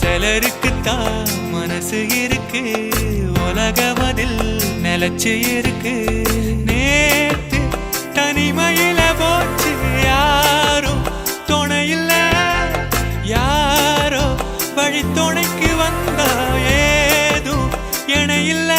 சிலருக்குத்தான் மனசு இருக்கு. உலகம் அதில் நிலச்சி இருக்கு. நேத்து தனிமையில போச்சு. யாரும் துணையில்ல. யாரோ வழி துணைக்கு வந்தா ஏதும் இணையில்லை